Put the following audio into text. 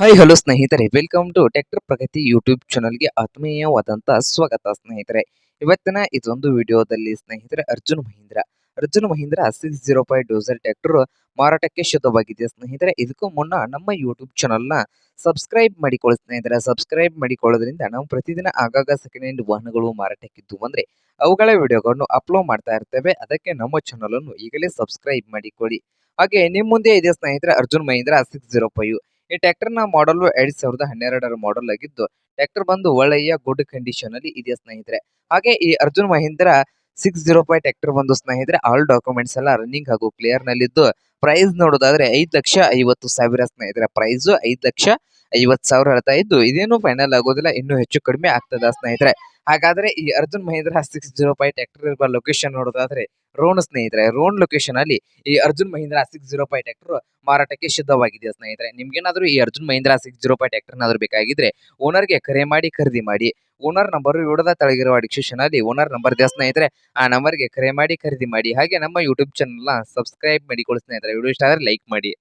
Hi hello ಸ್ನೇಹಿತರೆ. Welcome to tractor Pragati YouTube ಚಾನಲ್ಗೆ ಆತ್ಮೀಯವಾದಂಥ ಸ್ವಾಗತ ಸ್ನೇಹಿತರೆ. ಇವತ್ತಿನ ಇದೊಂದು ವಿಡಿಯೋದಲ್ಲಿ ಸ್ನೇಹಿತರೆ Arjun Mahindra. Arjun Mahindra six zero five dozer tractor ಮಾರಾಟಕ್ಕೆ ಶುದ್ಧವಾಗಿದೆ ಸ್ನೇಹಿತರೆ. ಇದಕ್ಕೂ ಮುನ್ನ ನಮ್ಮ ಯೂಟ್ಯೂಬ್ ಚಾನಲ್ನ ಸಬ್ಸ್ಕ್ರೈಬ್ ಮಾಡಿಕೊಳ್ಳಿ ಸ್ನೇಹಿತರೆ. ಸಬ್ಸ್ಕ್ರೈಬ್ ಮಾಡಿಕೊಳ್ಳೋದ್ರಿಂದ ನಾವು ಪ್ರತಿದಿನ ಆಗಾಗ ಸೆಕೆಂಡ್ ಹ್ಯಾಂಡ್ ವಾಹನಗಳು ಮಾರಾಟಕ್ಕಿದ್ದು ಅಂದರೆ ಅವುಗಳ ವಿಡಿಯೋಗಳನ್ನು ಅಪ್ಲೋಡ್ ಮಾಡ್ತಾ ಇರ್ತೇವೆ. ಅದಕ್ಕೆ ನಮ್ಮ ಚಾನಲನ್ನು ಈಗಲೇ ಸಬ್ಸ್ಕ್ರೈಬ್ ಮಾಡಿಕೊಳ್ಳಿ. ಹಾಗೆ ನಿಮ್ಮ ಮುಂದೆ ಇದೆ ಸ್ನೇಹಿತರೆ Arjun Mahindra six zero five ಈ ಟ್ರ್ಯಾಕ್ಟರ್ನ ಮಾಡಲ್ ಎರಡ್ ಸಾವಿರದ ಹನ್ನೆರಡರ ಮಾಡಲ್ ಆಗಿದ್ದು ಟ್ಯಾಕ್ಟರ್ ಬಂದು ಒಳ್ಳೆಯ ಗುಡ್ ಕಂಡೀಷನ್ ಅಲ್ಲಿ ಇದೆ ಸ್ನೇಹಿತರೆ. ಹಾಗೆ ಈ Arjun Mahindra six zero five tractor ಬಂದು ಸ್ನೇಹಿತರೆ ಆಲ್ ಡಾಕ್ಯುಮೆಂಟ್ಸ್ ಎಲ್ಲ ರನ್ನಿಂಗ್ ಹಾಗೂ ಕ್ಲಿಯರ್ ನಲ್ಲಿದ್ದು ಪ್ರೈಸ್ ನೋಡೋದಾದ್ರೆ ಐದ್ ಲಕ್ಷ ಐವತ್ತು ಸಾವಿರ ಸ್ನೇಹಿತರೆ. ಪ್ರೈಸ್ ಐದ್ ಲಕ್ಷ ಐವತ್ ಸಾವಿರ ಹೇಳ್ತಾ ಇದ್ದು, ಇದೇನು ಫೈನಲ್ ಆಗೋದಿಲ್ಲ, ಇನ್ನೂ ಹೆಚ್ಚು ಕಡಿಮೆ ಆಗ್ತದ ಸ್ನೇಹಿತರೆ. ಹಾಗಾದ್ರೆ ಈ Arjun Mahindra six zero five tractor ಇರುವ ಲೊಕೇಶನ್ ನೋಡೋದಾದ್ರೆ ರೋಣ ಸ್ನೇಹಿತರೆ ರೋಣ ಲೊಕೇಶನ್ ಅಲ್ಲಿ ಈ Arjun Mahindra six zero five tractor ಮಾರಾಟಕ್ಕೆ ಸಿದ್ಧವಾಗಿದೆ ಸ್ನೇಹಿತರೆ. ನಿಮ್ಗೇನಾದ್ರೂ ಈ Arjun Mahindra six zero five tractor ಏನಾದ್ರು ಬೇಕಾಗಿದ್ರೆ ಓನರ್ಗೆ ಕರೆ ಮಾಡಿ, ಖರೀದಿ ಮಾಡಿ. ಓನರ್ ನಂಬರ್ ವಿಡದ ತಳಗಿರುವ ಡಿಸ್ಕ್ರಿಪ್ಷನ್ ಅಲ್ಲಿ ಓನರ್ ನಂಬರ್ ಇದೆ ಸ್ನೇಹಿತರೆ. ಆ ನಂಬರ್ಗೆ ಕರೆ ಮಾಡಿ, ಖರೀದಿ ಮಾಡಿ. ಹಾಗೆ ನಮ್ಮ ಯೂಟ್ಯೂಬ್ ಚಾನಲ್ನ ಸಬ್ಸ್ಕ್ರೈಬ್ ಮಾಡಿಕೊಳ್ಳಿ ಸ್ನೇಹಿತರೆ. ವಿಡಿಯೋ ಇಷ್ಟ ಆದ್ರೆ ಲೈಕ್ ಮಾಡಿ.